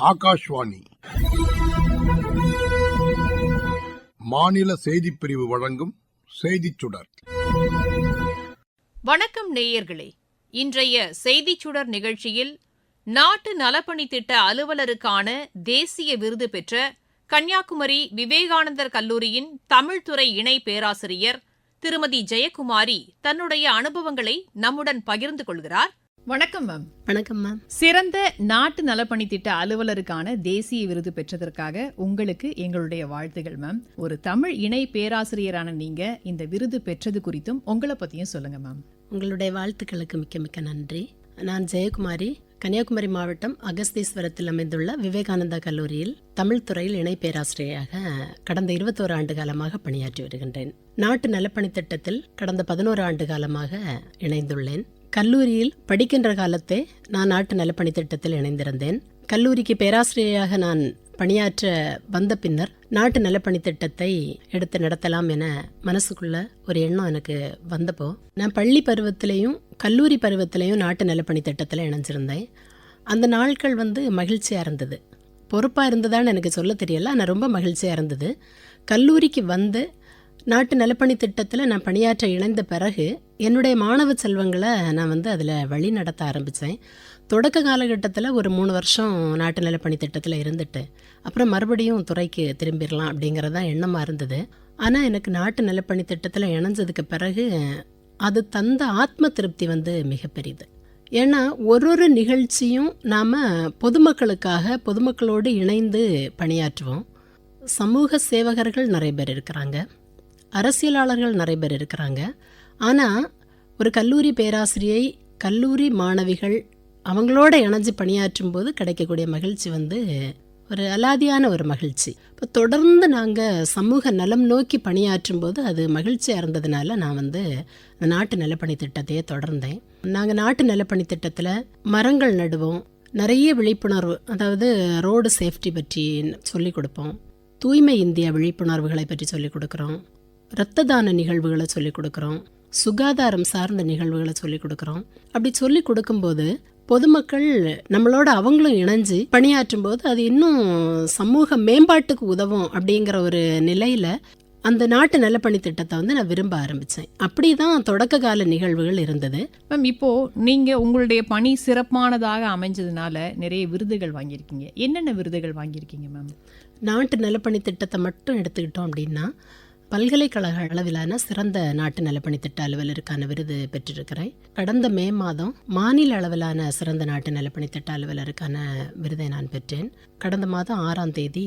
ஆகாஷ்வாணி. மாநில செய்தி பிரிவு வழங்கும் செய்திச் சுடர். வணக்கம் நேயர்களே. இன்றைய செய்திச் சுடர் நிகழ்ச்சியில் நாட்டு நலப்பணி திட்ட அலுவலருக்கான தேசிய விருது பெற்ற கன்னியாகுமரி விவேகானந்தர் கல்லூரியின் தமிழ்துறை இணை பேராசிரியர் திருமதி ஜெயக்குமாரி தன்னுடைய அனுபவங்களை நம்முடன் பகிர்ந்து கொள்கிறார். வணக்கம் மேம் வணக்கம் மேம் சிறந்த நாட்டு நலப்பணி திட்ட அலுவலருக்கான தேசிய விருது பெற்றதற்காக உங்களுக்கு எங்களுடைய வாழ்த்துகள் மேம் ஒரு தமிழ் இணை பேராசிரியரான நீங்க இந்த விருது பெற்றது குறித்தும் உங்களை பத்தியும் சொல்லுங்க மேம் உங்களுடைய வாழ்த்துக்களுக்கு மிக்க மிக்க நன்றி. நான் ஜெயக்குமாரி கன்னியாகுமரி மாவட்டம் அகஸ்தீஸ்வரத்தில் அமைந்துள்ள விவேகானந்தா கல்லூரியில் தமிழ் துறையில் இணை பேராசிரியராக கடந்த இருபத்தோரு ஆண்டு காலமாக பணியாற்றி வருகின்றேன். நாட்டு நலப்பணி திட்டத்தில் கடந்த பதினோரு ஆண்டு காலமாக இணைந்துள்ளேன். கல்லூரியில் படிக்கின்ற காலத்தே நான் நாட்டு நலப்பணி திட்டத்தில் இணைந்திருந்தேன். கல்லூரிக்கு பேராசிரியராக நான் பணியாற்ற வந்த பின்னர் நாட்டு நலப்பணி திட்டத்தை எடுத்து நடத்தலாம் என மனசுக்குள்ள ஒரு எண்ணம் எனக்கு வந்தப்போ நான் பள்ளி பருவத்திலையும் கல்லூரி பருவத்திலையும் நாட்டு நலப்பணி திட்டத்தில் இணைஞ்சிருந்தேன். அந்த நாட்கள் வந்து மகிழ்ச்சியாக இருந்தது. பொறுப்பாக இருந்ததான்னு எனக்கு சொல்ல தெரியல ஆனால் ரொம்ப மகிழ்ச்சியாக இருந்தது. கல்லூரிக்கு வந்து நாட்டு நலப்பணி திட்டத்தில் நான் பணியாற்ற இணைந்த பிறகு என்னுடைய மாணவ செல்வங்களை நான் வந்து அதில் வழி நடத்த ஆரம்பித்தேன். தொடக்க காலகட்டத்தில் ஒரு மூணு வருஷம் நாட்டு நிலப்பணி திட்டத்தில் இருந்துட்டு அப்புறம் மறுபடியும் துறைக்கு திரும்பிடலாம் அப்படிங்கிறதா எண்ணமாக இருந்தது. ஆனால் எனக்கு நாட்டு நிலப்பணி திட்டத்தில் இணைஞ்சதுக்கு பிறகு அது தந்த ஆத்ம திருப்தி வந்து மிகப்பெரியது ஏன்னா ஒரு ஒரு நிகழ்ச்சியும் நாம் பொதுமக்களுக்காக பொதுமக்களோடு இணைந்து பணியாற்றுவோம். சமூக சேவகர்கள் நிறைய பேர் இருக்கிறாங்க. அரசியலாளர்கள் நிறைய பேர் இருக்கிறாங்க. ஆனால் ஒரு கல்லூரி பேராசிரியை கல்லூரி மாணவிகள் அவங்களோட இணைஞ்சு பணியாற்றும் போது கிடைக்கக்கூடிய மகிழ்ச்சி வந்து ஒரு அலாதியான ஒரு மகிழ்ச்சி. இப்போ தொடர்ந்து நாங்கள் சமூக நலம் நோக்கி பணியாற்றும் போது அது மகிழ்ச்சியாக இருந்ததுனால நான் வந்து அந்த நாட்டு நலப்பணி திட்டத்தையே தொடர்ந்தேன். நாங்கள் நாட்டு நலப்பணி திட்டத்தில் மரங்கள் நடுவோம் நிறைய விழிப்புணர்வு அதாவது ரோடு சேஃப்டி பற்றி சொல்லிக் கொடுப்போம் தூய்மை இந்தியா விழிப்புணர்வுகளை பற்றி சொல்லிக் கொடுக்குறோம் இரத்த தான நிகழ்வுகளை சொல்லிக் கொடுக்குறோம் சுகாதாரம் சார்ந்த நிகழ்வுகளை சொல்லிக் கொடுக்குறோம். அப்படி சொல்லி கொடுக்கும்போது பொதுமக்கள் நம்மளோட அவங்களும் இணைஞ்சு பணியாற்றும் போது அது இன்னும் சமூக மேம்பாட்டுக்கு உதவும் அப்படிங்கிற ஒரு நிலையில அந்த நாட்டு நலப்பணி திட்டத்தை வந்து நான் விரும்ப ஆரம்பித்தேன் அப்படி தான் தொடக்க கால நிகழ்வுகள் இருந்தது. மேம் இப்போ நீங்க உங்களுடைய பணி சிறப்பானதாக அமைஞ்சதுனால நிறைய விருதுகள் வாங்கியிருக்கீங்க. என்னென்ன விருதுகள் வாங்கியிருக்கீங்க மேம்? நாட்டு நலப்பணி திட்டத்தை மட்டும் எடுத்துக்கிட்டோம் அப்படின்னா பல்கலைக்கழக அளவிலான சிறந்த நாட்டு நலப்பணி திட்ட அலுவலருக்கான விருது பெற்றிருக்கிறேன். கடந்த மே மாதம் மாநில அளவிலான சிறந்த நாட்டு நலப்பணி திட்ட அலுவலருக்கான விருதை நான் பெற்றேன். கடந்த மாதம் ஆறாம் தேதி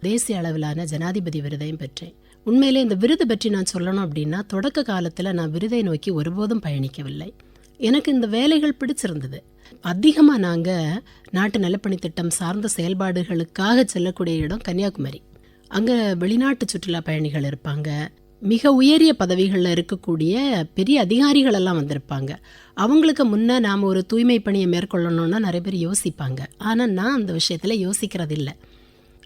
தேசிய அளவிலான ஜனாதிபதி விருதையும் பெற்றேன். உண்மையிலே இந்த விருது பற்றி நான் சொல்லணும் அப்படின்னா தொடக்க காலத்தில் நான் விருதை நோக்கி ஒருபோதும் பயணிக்கவில்லை. எனக்கு இந்த வேலைகள் பிடிச்சிருந்தது. அதிகமாக நாங்கள் நாட்டு நலப்பணி திட்டம் சார்ந்த செயல்பாடுகளுக்காக செல்லக்கூடிய இடம் கன்னியாகுமரி. அங்கே வெளிநாட்டு சுற்றுலா பயணிகள் இருப்பாங்க. மிக உயரிய பதவிகளில் இருக்கக்கூடிய பெரிய அதிகாரிகள் எல்லாம் வந்திருப்பாங்க. அவங்களுக்கு முன்னே நாம் ஒரு தூய்மை பணியை மேற்கொள்ளணும்னா நிறைய பேர் யோசிப்பாங்க. ஆனால் நான் அந்த விஷயத்தில் யோசிக்கிறது இல்லை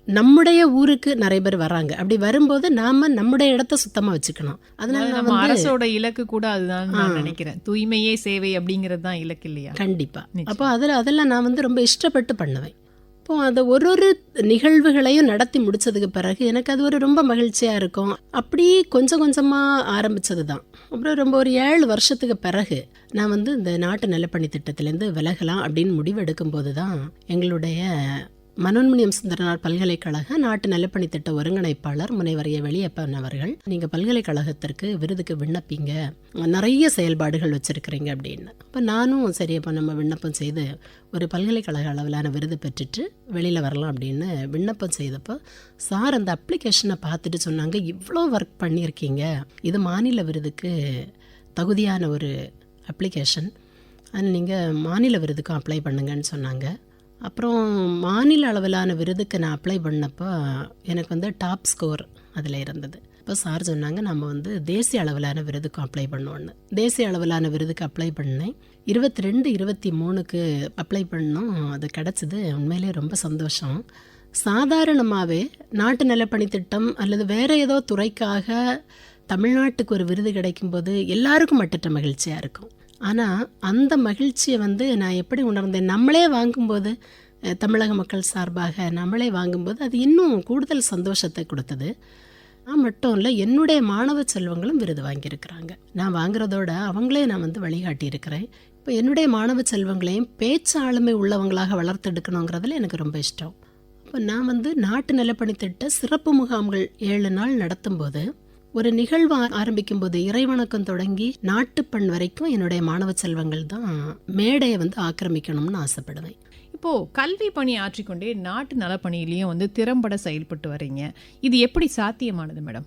நம்முடைய ஊருக்கு நிறைய பேர் வராங்க. அப்படி வரும்போது நாம நம்முடைய இடத்த சுத்தமா வச்சுக்கணும். அதனால நம்ம அரசோட இலக்கு கூட அதுதான் நான். நினைக்கிறேன். தூய்மையே சேவை அப்படிங்கிறது தான் இலக்கு இல்லையா? கண்டிப்பா. அப்போ அதில் அதெல்லாம் நான் வந்து ரொம்ப இஷ்டப்பட்டு பண்ணுவேன். இப்போ அதை ஒரு ஒரு நிகழ்வுகளையும் நடத்தி முடிச்சதுக்கு பிறகு எனக்கு அது ஒரு ரொம்ப மகிழ்ச்சியாக இருக்கும். அப்படியே கொஞ்சம் கொஞ்சமாக ஆரம்பிச்சது தான் அப்புறம் ரொம்ப ஒரு ஏழு வருஷத்துக்கு பிறகு நான் வந்து இந்த நாட்டு நலப்பணி திட்டத்திலேருந்து விலகலாம் அப்படின்னு முடிவெடுக்கும்போது தான் எங்களுடைய மனோன்மணியம் சுந்தரனார் பல்கலைக்கழக நாட்டு நலப்பணி திட்ட ஒருங்கிணைப்பாளர் முனைவர் வெளியப்பன் அவர்கள் நீங்கள் பல்கலைக்கழகத்திற்கு விருதுக்கு விண்ணப்பிங்க நிறைய செயல்பாடுகள் வச்சுருக்கிறீங்க அப்படின்னு. அப்போ நானும் சரி அப்போ நம்ம விண்ணப்பம் செய்து ஒரு பல்கலைக்கழக அளவிலான விருது பெற்றுட்டு வெளியில் வரலாம் அப்படின்னு விண்ணப்பம் செய்தப்போ சார் அந்த அப்ளிகேஷனை பார்த்துட்டு சொன்னாங்க இவ்வளோ ஒர்க் பண்ணியிருக்கீங்க. இது மாநில விருதுக்கு தகுதியான ஒரு அப்ளிகேஷன் அது நீங்கள் மாநில விருதுக்கும் அப்ளை பண்ணுங்கன்னு சொன்னாங்க. அப்புறம் மாநில அளவிலான விருதுக்கு நான் அப்ளை பண்ணப்போ எனக்கு வந்து டாப் ஸ்கோர் அதில் இருந்தது. இப்போ சார் சொன்னாங்க நம்ம வந்து தேசிய அளவிலான விருதுக்கும் அப்ளை பண்ணுவோன்னு தேசிய அளவிலான விருதுக்கு அப்ளை பண்ணேன். இருபத்தி ரெண்டு இருபத்தி மூணுக்கு அப்ளை பண்ணோம். அது கிடச்சிது. உண்மையிலே ரொம்ப சந்தோஷம். சாதாரணமாகவே நாட்டு நலப்பணி திட்டம் அல்லது வேறு ஏதோ துறைக்காக தமிழ்நாட்டுக்கு ஒரு விருது கிடைக்கும்போது எல்லாருக்கும் மட்டற்ற மகிழ்ச்சியாக இருக்கும். ஆனால் அந்த மகிழ்ச்சியை வந்து நான் எப்படி உணர்ந்தேன்? நம்மளே வாங்கும்போது தமிழக மக்கள் சார்பாக நம்மளே வாங்கும்போது அது இன்னும் கூடுதல் சந்தோஷத்தை கொடுத்தது. நான் மட்டும் இல்லை என்னுடைய மாணவ செல்வங்களும் விருது வாங்கியிருக்கிறாங்க. நான் வாங்குறதோட அவங்களே நான் வந்து வழிகாட்டியிருக்கிறேன். இப்போ என்னுடைய மாணவ செல்வங்களையும் பேச்சு ஆளுமை உள்ளவங்களாக வளர்த்தெடுக்கணுங்கிறதுல எனக்கு ரொம்ப இஷ்டம். இப்போ நான் வந்து நாட்டு நிலப்பணி திட்ட சிறப்பு முகாம்கள் ஏழு நாள் நடத்தும்போது ஒரு நிகழ்வு ஆரம்பிக்கும் போது இறைவணக்கம் தொடங்கி நாட்டுப்பண் வரைக்கும் என்னுடைய மாணவ செல்வங்கள் தான் மேடையை வந்து ஆக்கிரமிக்கணும்னு ஆசைப்படுவேன். இப்போ கல்வி பணி ஆற்றிக்கொண்டே நாட்டு நலப்பணியிலையும் வந்து திறம்பட செயல்பட்டு வர்றீங்க இது எப்படி சாத்தியமானது மேடம்?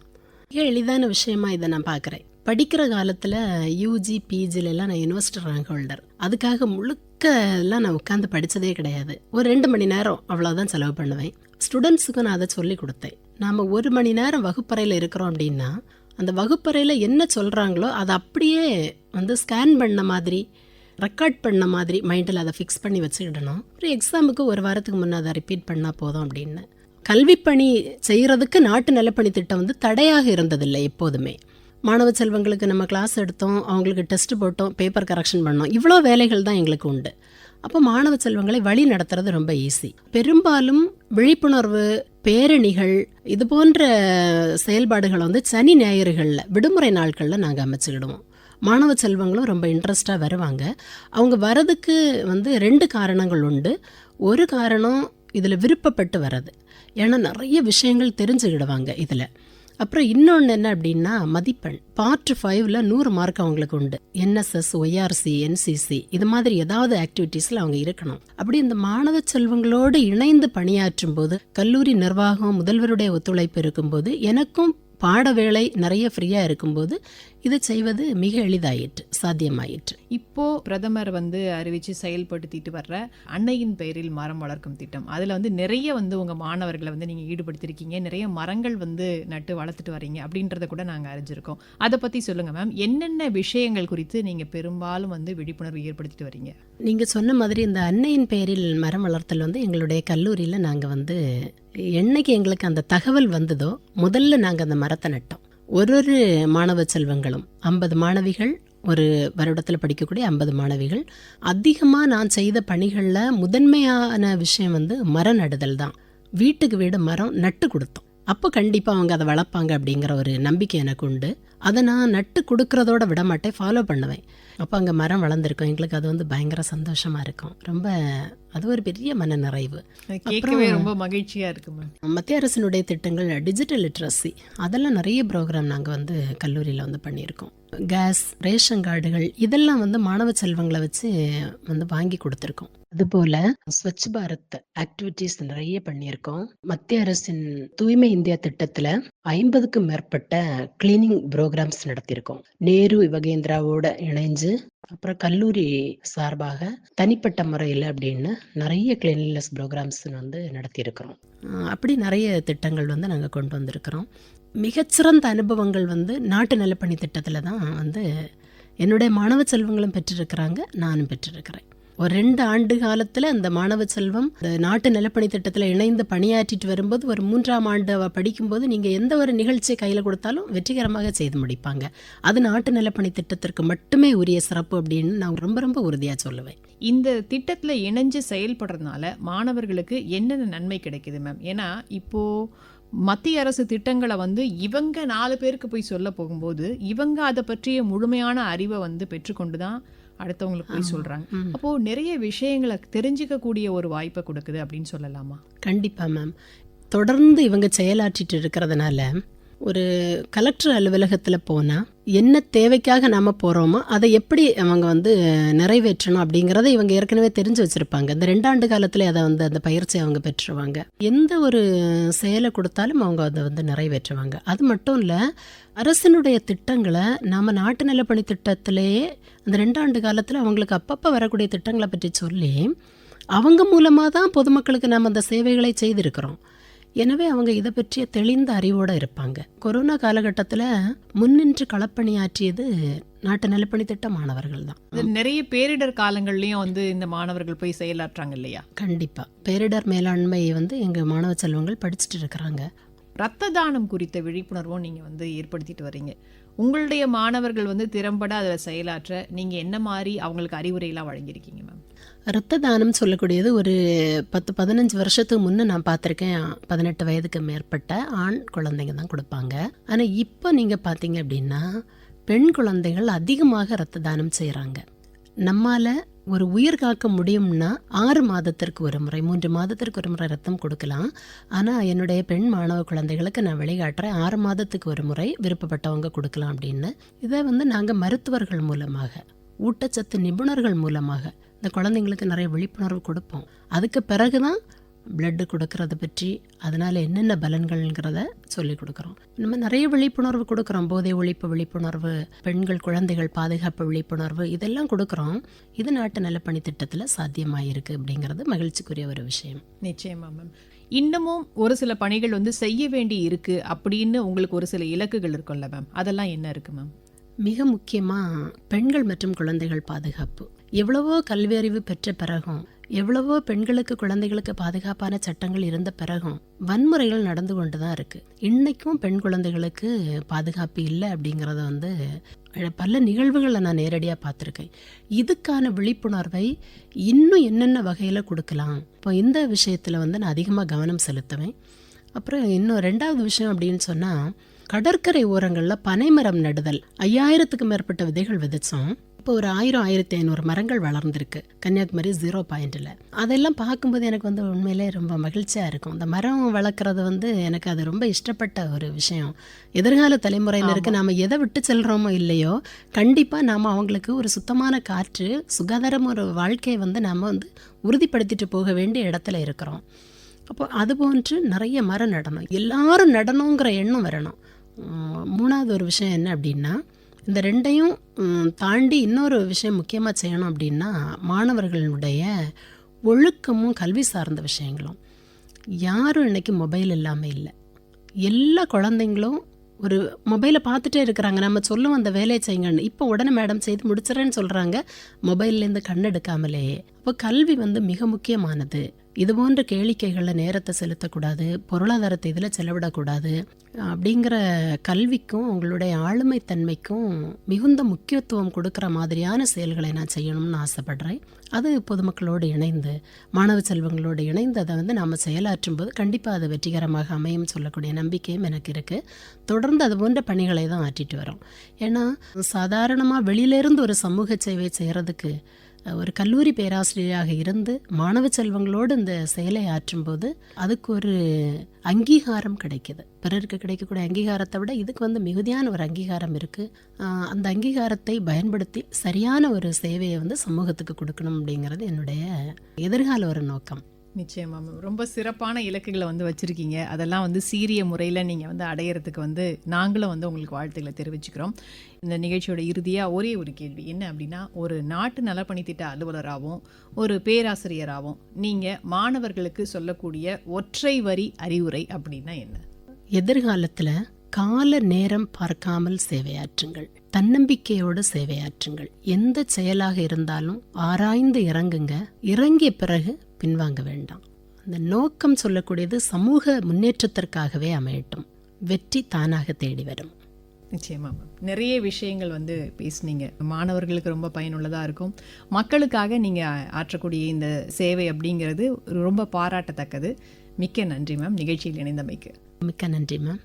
மிக எளிதான விஷயமா இதை நான் பார்க்குறேன். படிக்கிற காலத்தில் யூஜி பிஜிலெல்லாம் நான் யூனிவர்சிட்டி ரேங்க் ஹோல்டர் அதுக்காக முழுக்க எல்லாம் நான் உட்காந்து படித்ததே கிடையாது. ஒரு ரெண்டு மணி நேரம் அவ்வளோதான் செலவு பண்ணுவேன். ஸ்டூடெண்ட்ஸுக்கும் நான் அதை சொல்லி கொடுத்தேன். நாம் ஒரு மணி நேரம் வகுப்பறையில் இருக்கிறோம் அப்படின்னா அந்த வகுப்பறையில் என்ன சொல்கிறாங்களோ அதை அப்படியே வந்து ஸ்கேன் பண்ண மாதிரி ரெக்கார்ட் பண்ண மாதிரி மைண்டில் அதை ஃபிக்ஸ் பண்ணி வச்சுக்கிடணும். ஒரு எக்ஸாமுக்கு ஒரு வாரத்துக்கு முன்னே அதை ரிப்பீட் பண்ணால் போதும் அப்படின்னு. கல்விப்பணி செய்கிறதுக்கு நாட்டு நலப்பணி திட்டம் வந்து தடையாக இருந்ததில்லை எப்போதுமே. மாணவ செல்வங்களுக்கு நம்ம கிளாஸ் எடுத்தோம் அவங்களுக்கு டெஸ்ட் போட்டோம் பேப்பர் கரெக்ஷன் பண்ணோம். இவ்வளோ வேலைகள் தான் எங்களுக்கு உண்டு. அப்போ மாணவ செல்வங்களை வழி நடத்துறது ரொம்ப ஈஸி பெரும்பாலும் விழிப்புணர்வு பேரணிகள் இது போன்ற செயல்பாடுகளை வந்து சனி ஞாயிறுகளில் விடுமுறை நாட்களில் நாங்கள் அமைச்சுக்கிடுவோம். மாணவ செல்வங்களும் ரொம்ப இன்ட்ரெஸ்டாக வருவாங்க. அவங்க வரதுக்கு வந்து ரெண்டு காரணங்கள் உண்டு. ஒரு காரணம் இதில் விருப்பப்பட்டு வர்றது. ஏன்னா நிறைய விஷயங்கள் தெரிஞ்சுக்கிடுவாங்க இதில். அப்புறம் இன்னொன்று என்ன அப்படின்னா மதிப்பெண். பார்ட் ஃபைவ்ல நூறு மார்க் அவங்களுக்கு உண்டு. என்எஸ்எஸ் ஒய்ஆர்சி என்சிசி இது மாதிரி ஏதாவது ஆக்டிவிட்டீஸில் அவங்க இருக்கணும். அப்படி இந்த மாணவ செல்வங்களோடு இணைந்து பணியாற்றும் போது கல்லூரி நிர்வாகம் முதல்வருடைய ஒத்துழைப்பு இருக்கும்போது எனக்கும் பாட வேலை நிறைய ஃப்ரீயாக இருக்கும்போது இதை செய்வது மிக எளிதாயிற்று சாத்தியமாயிற்று. இப்போ பிரதமர் வந்து அறிவிச்சு செயல்படுத்திட்டு வர்ற அன்னையின் பெயரில் மரம் வளர்க்கும் திட்டம். அதுல வந்து நிறைய வந்து உங்க மாணவர்களை வந்து நீங்க ஈடுபடுத்திருக்கீங்க. நிறைய மரங்கள் வந்து நட்டு வளர்த்துட்டு வர்றீங்க அப்படின்றத கூட நாங்க அறிஞ்சிருக்கோம். அதை பத்தி சொல்லுங்க மேம் என்னென்ன விஷயங்கள் குறித்து நீங்க பெரும்பாலும் வந்து விழிப்புணர்வு ஏற்படுத்திட்டு வர்றீங்க நீங்கள் சொன்ன மாதிரி இந்த அன்னையின் பெயரில் மரம் வளர்த்தல் வந்து எங்களுடைய கல்லூரியில் நாங்கள் வந்து என்னைக்கு எங்களுக்கு அந்த தகவல் வந்ததோ முதல்ல நாங்கள் அந்த மரத்தை நட்டோம். ஒரு ஒரு மாணவ செல்வங்களும் ஐம்பது மாணவிகள் ஒரு வருடத்தில் படிக்கக்கூடிய ஐம்பது மாணவிகள். அதிகமாக நான் செய்த பணிகளில் முதன்மையான விஷயம் வந்து மரம் நடுதல் தான். வீட்டுக்கு வீடு மரம் நட்டு கொடுத்தோம். அப்போ கண்டிப்பாக அவங்க அதை வளர்ப்பாங்க அப்படிங்கிற ஒரு நம்பிக்கை எனக்கு உண்டு. அதை நான் நட்டு கொடுக்கறதோட விட மாட்டேன் ஃபாலோ பண்ணுவேன். அப்போ அங்கே மரம் வளர்ந்துருக்கும். எங்களுக்கு அது வந்து பயங்கர சந்தோஷமாக இருக்கும். ரொம்ப அது ஒரு பெரிய மன நிறைவு கேட்கவே ரொம்ப மகிழ்ச்சியா இருக்கு மேம். மத்திய அரசினுடைய திட்டங்கள் டிஜிட்டல் லிட்ரஸி அதெல்லாம் நிறைய ப்ரோக்ராம் நாங்கள் வந்து கல்லூரியில் வந்து பண்ணியிருக்கோம். கேஸ் ரேஷன் கார்டுகள் இதெல்லாம் வந்து மாணவ செல்வங்களை வச்சு வந்து வாங்கி கொடுத்துருக்கோம். அதுபோல ஸ்வச் பாரத் ஆக்டிவிட்டீஸ் நிறைய பண்ணியிருக்கோம். மத்திய அரசின் தூய்மை இந்தியா திட்டத்துல ஐம்பதுக்கும் மேற்பட்ட கிளீனிங் ப்ரோக்ராம்ஸ் நடத்தியிருக்கோம். நேரு யுவகேந்திராவோட இணைஞ்சு அப்புறம் கல்லூரி சார்பாக தனிப்பட்ட முறையில் அப்படின்னு நிறைய கிளீன்லினஸ் ப்ரோக்ராம்ஸ் வந்து நடத்தியிருக்கிறோம். அப்படி நிறைய திட்டங்கள் வந்து நாங்கள் கொண்டு வந்திருக்கிறோம். மிகச்சிறந்த அனுபவங்கள் வந்து நாட்டு நலப்பணி திட்டத்தில் தான் வந்து என்னுடைய மாணவ செல்வங்களும் பெற்றிருக்கிறாங்க நானும் பெற்றிருக்கிறேன். ஒரு ரெண்டு ஆண்டு காலத்தில் அந்த மாணவ செல்வம் இந்த நாட்டு நிலப்பணி திட்டத்தில் இணைந்து பணியாற்றிட்டு வரும்போது ஒரு மூன்றாம் ஆண்டு படிக்கும்போது நீங்கள் எந்த ஒரு நிகழ்ச்சியை கையில் கொடுத்தாலும் வெற்றிகரமாக செய்து முடிப்பாங்க. அது நாட்டு நிலப்பணி திட்டத்திற்கு மட்டுமே உரிய சிறப்பு அப்படின்னு நான் ரொம்ப ரொம்ப உறுதியாக சொல்லுவேன். இந்த திட்டத்தில் இணைஞ்சு செயல்படுறதுனால மாணவர்களுக்கு என்னென்ன நன்மை கிடைக்குது மேம்? ஏன்னா இப்போது மத்திய அரசு திட்டங்களை வந்து இவங்க நாலு பேருக்கு போய் சொல்ல போகும்போது இவங்க அதை பற்றிய முழுமையான அறிவை வந்து பெற்றுக்கொண்டு தான் அடுத்தவங்களுக்கு போய் சொல்றாங்க. ம். அப்போ நிறைய விஷயங்களை தெரிஞ்சுக்க கூடிய ஒரு வாய்ப்பை கொடுக்குது அப்படின்னு சொல்லலாமா? கண்டிப்பாக மேம் தொடர்ந்து இவங்க செயலாற்றிட்டு இருக்கிறதுனால ஒரு கலெக்டர் அலுவலகத்தில் போனால் என்ன தேவைக்காக நாம் போகிறோமோ அதை எப்படி அவங்க வந்து நிறைவேற்றணும் அப்படிங்கிறத இவங்க ஏற்கனவே தெரிஞ்சு வச்சுருப்பாங்க. இந்த ரெண்டாண்டு காலத்தில் அதை வந்து அந்த பயிற்சி அவங்க பெற்றுருவாங்க. எந்த ஒரு செயலை கொடுத்தாலும் அவங்க அதை வந்து நிறைவேற்றுவாங்க. அது மட்டும் இல்லை அரசினுடைய திட்டங்களை நாம் நாட்டு நிலப்பணி திட்டத்திலேயே அந்த ரெண்டாண்டு காலத்தில் அவங்களுக்கு அப்பப்போ வரக்கூடிய திட்டங்களை பற்றி சொல்லி அவங்க மூலமாக தான் பொதுமக்களுக்கு நாம் அந்த சேவைகளை செய்திருக்கிறோம். எனவே அவங்க இதை பற்றிய தெளிந்த அறிவோடு இருப்பாங்க. கொரோனா காலகட்டத்தில் முன்னின்று களப்பணியாற்றியது நாட்டு நலப்பணி திட்ட மாணவர்கள் தான். நிறைய பேரிடர் காலங்கள்லயும் வந்து இந்த மாணவர்கள் போய் செயலாற்றுறாங்க இல்லையா? கண்டிப்பாக பேரிடர் மேலாண்மை வந்து எங்கள் மாணவ செல்வங்கள் படிச்சுட்டு இருக்கிறாங்க. ரத்த தானம் குறித்த விழிப்புணர்வும் நீங்க வந்து ஏற்படுத்திட்டு வர்றீங்க உங்களுடைய மாணவர்கள் வந்து திறம்பட அதில் செயலாற்ற நீங்க என்ன மாதிரி அவங்களுக்கு அறிவுரையெல்லாம் வழங்கியிருக்கீங்க மேம்? ரத்த தானம் சொல்லக்கூடியது ஒரு பத்து பதினஞ்சு வருஷத்துக்கு முன்னே நான் பார்த்துருக்கேன். பதினெட்டு வயதுக்கு மேற்பட்ட ஆண் குழந்தைங்க தான் கொடுப்பாங்க. ஆனால் இப்போ நீங்கள் பார்த்தீங்க அப்படின்னா பெண் குழந்தைகள் அதிகமாக ரத்த தானம் செய்கிறாங்க நம்மால் ஒரு உயிர் காக்க முடியும்னா ஆறு மாதத்திற்கு ஒரு முறை மூன்று மாதத்திற்கு ஒரு முறை ரத்தம் கொடுக்கலாம். ஆனால் என்னுடைய பெண் மாணவ குழந்தைகளுக்கு நான் வழிகாட்டுறேன் ஆறு மாதத்துக்கு ஒரு முறை விருப்பப்பட்டவங்க கொடுக்கலாம் அப்படின்னு. இதை வந்து நாங்கள் மருத்துவர்கள் மூலமாக ஊட்டச்சத்து நிபுணர்கள் மூலமாக இந்த குழந்தைங்களுக்கு நிறைய விழிப்புணர்வு கொடுப்போம். அதுக்கு பிறகு தான் பிளட்டு கொடுக்கறத பற்றி அதனால் என்னென்ன பலன்கள்ங்கிறத சொல்லி கொடுக்குறோம். நம்ம நிறைய விழிப்புணர்வு கொடுக்குறோம். போதை ஒழிப்பு விழிப்புணர்வு பெண்கள் குழந்தைகள் பாதுகாப்பு விழிப்புணர்வு இதெல்லாம் கொடுக்குறோம். இது நாட்டு நலப்பணி திட்டத்தில் சாத்தியமாயிருக்கு அப்படிங்கிறது மகிழ்ச்சிக்குரிய ஒரு விஷயம். நிச்சயமா மேம் இன்னமும் ஒரு சில பணிகள் வந்து செய்ய வேண்டி இருக்கு அப்படின்னு உங்களுக்கு ஒரு சில இலக்குகள் இருக்கும்ல மேம் அதெல்லாம் என்ன இருக்கு மேம் மிக முக்கியமாக பெண்கள் மற்றும் குழந்தைகள் பாதுகாப்பு. எவ்வளவோ கல்வி அறிவு பெற்ற பிறகும் எவ்வளவோ பெண்களுக்கு குழந்தைகளுக்கு பாதுகாப்பான சட்டங்கள் இருந்த பிறகும் வன்முறைகள் நடந்து கொண்டு தான் இருக்குது இன்றைக்கும் பெண் குழந்தைகளுக்கு பாதுகாப்பு இல்லை அப்படிங்கிறத வந்து பல நிகழ்வுகளை நான் நேரடியாக பார்த்துருக்கேன். இதுக்கான விழிப்புணர்வை இன்னும் என்னென்ன வகையில் கொடுக்கலாம்? இப்போ இந்த விஷயத்தில் வந்து நான் அதிகமாக கவனம் செலுத்துவேன். அப்புறம் இன்னும் ரெண்டாவது விஷயம் அப்படின்னு சொன்னால் கடற்கரை ஓரங்களில் பனைமரம் நடுதல் ஐயாயிரத்துக்கு மேற்பட்ட விதைகள் விதைச்சோம். இப்போ ஒரு ஆயிரம் ஆயிரத்தி ஐநூறு மரங்கள் வளர்ந்துருக்கு. கன்னியாகுமரி ஜீரோ பாயிண்டில் அதெல்லாம் பார்க்கும்போது எனக்கு வந்து உண்மையிலே ரொம்ப மகிழ்ச்சியாக இருக்கும். இந்த மரம் வளர்க்குறது வந்து எனக்கு அது ரொம்ப இஷ்டப்பட்ட ஒரு விஷயம். எதிர்கால தலைமுறையினருக்கு நாம் எதை விட்டு செல்கிறோமோ இல்லையோ கண்டிப்பாக நாம் அவங்களுக்கு ஒரு சுத்தமான காற்று சுகாதாரம் ஒரு வாழ்க்கையை வந்து நாம் வந்து உறுதிப்படுத்திட்டு போக வேண்டிய இடத்துல இருக்கிறோம். அப்போ அது போன்று நிறைய மரம் நடணும். எல்லாரும் நடணுங்கிற எண்ணம் வரணும். மூணாவது ஒரு விஷயம் என்ன அப்படின்னா இந்த ரெண்டையும் தாண்டி இன்னொரு விஷயம் முக்கியமாக செய்யணும் அப்படின்னா மாணவர்களுடைய ஒழுக்கமும் கல்வி சார்ந்த விஷயங்களும். யாரும் இன்னைக்கு மொபைல் இல்லாமல் இல்லை. எல்லா குழந்தைங்களும் ஒரு மொபைலை பார்த்துட்டே இருக்கிறாங்க. நம்ம சொல்லுவோம் அந்த வேலையை செய்யுங்கன்னு. இப்போ உடனே மேடம் செய்து முடிச்சிடறேன்னு சொல்கிறாங்க மொபைல்லேருந்து கண்ணெடுக்காமலே அப்போ கல்வி வந்து மிக முக்கியமானது. இது போன்ற கேளிக்கைகளில் நேரத்தை செலுத்தக்கூடாது பொருளாதாரத்தை இதில் செலவிடக்கூடாது அப்படிங்கிற கல்விக்கும் உங்களுடைய ஆளுமைத்தன்மைக்கும் மிகுந்த முக்கியத்துவம் கொடுக்குற மாதிரியான செயல்களை நான் செய்யணும்னு ஆசைப்படுறேன். அது பொதுமக்களோடு இணைந்து மாணவ செல்வங்களோடு இணைந்து அதை வந்து நாம் செயலாற்றும் போது கண்டிப்பாக அது வெற்றிகரமாக அமையும் சொல்லக்கூடிய நம்பிக்கையும் எனக்கு இருக்குது தொடர்ந்து அது போன்ற பணிகளை தான் ஆற்றிட்டு வரோம். ஏன்னா சாதாரணமாக வெளியிலேருந்து ஒரு சமூக சேவை செய்கிறதுக்கு ஒரு கல்லூரி பேராசிரியராக இருந்து மாணவ செல்வங்களோடு இந்த செயலை ஆற்றும்போது அதுக்கு ஒரு அங்கீகாரம் கிடைக்குது. பிறருக்கு கிடைக்கக்கூடிய அங்கீகாரத்தை விட இதுக்கு வந்து மிகுதியான ஒரு அங்கீகாரம் இருக்குது அந்த அங்கீகாரத்தை பயன்படுத்தி சரியான ஒரு சேவையை வந்து சமூகத்துக்கு கொடுக்கணும் அப்படிங்கிறது என்னுடைய எதிர்கால ஒரு நோக்கம். நிச்சயமா மேம் ரொம்ப சிறப்பான இலக்குகளை வந்து வச்சுருக்கீங்க. அதெல்லாம் வந்து சீரிய முறையில் நீங்கள் வந்து அடையிறதுக்கு வந்து நாங்களும் வந்து உங்களுக்கு வாழ்த்துக்களை தெரிவிச்சுக்கிறோம். இந்த நிகழ்ச்சியோட இறுதியாக ஒரே ஒரு கேள்வி. என்ன அப்படின்னா ஒரு நாட்டு நலப்பணித்திட்ட அலுவலராகவும் ஒரு பேராசிரியராகவும் நீங்கள் மாணவர்களுக்கு சொல்லக்கூடிய ஒற்றை வரி அறிவுரை அப்படின்னா என்ன? எதிர்காலத்தில் கால நேரம் பார்க்காமல் சேவையாற்றுங்கள். தன்னம்பிக்கையோடு சேவையாற்றுங்கள். எந்த செயலாக இருந்தாலும் ஆராய்ந்து இறங்குங்க. இறங்கிய பிறகு பின்வாங்க வேண்டாம். அந்த நோக்கம் சொல்லக்கூடியது சமூக முன்னேற்றத்திற்காகவே அமையட்டும். வெற்றி தானாக தேடி வரும். நிச்சயமா மேம் நிறைய விஷயங்கள் வந்து பேசுனீங்க. மாணவர்களுக்கு ரொம்ப பயனுள்ளதாக இருக்கும். மக்களுக்காக நீங்கள் ஆற்றக்கூடிய இந்த சேவை அப்படிங்கிறது ரொம்ப பாராட்டத்தக்கது. மிக்க நன்றி மேம் நிகழ்ச்சியில் இணைந்தமைக்கு. மிக்க நன்றி மேம்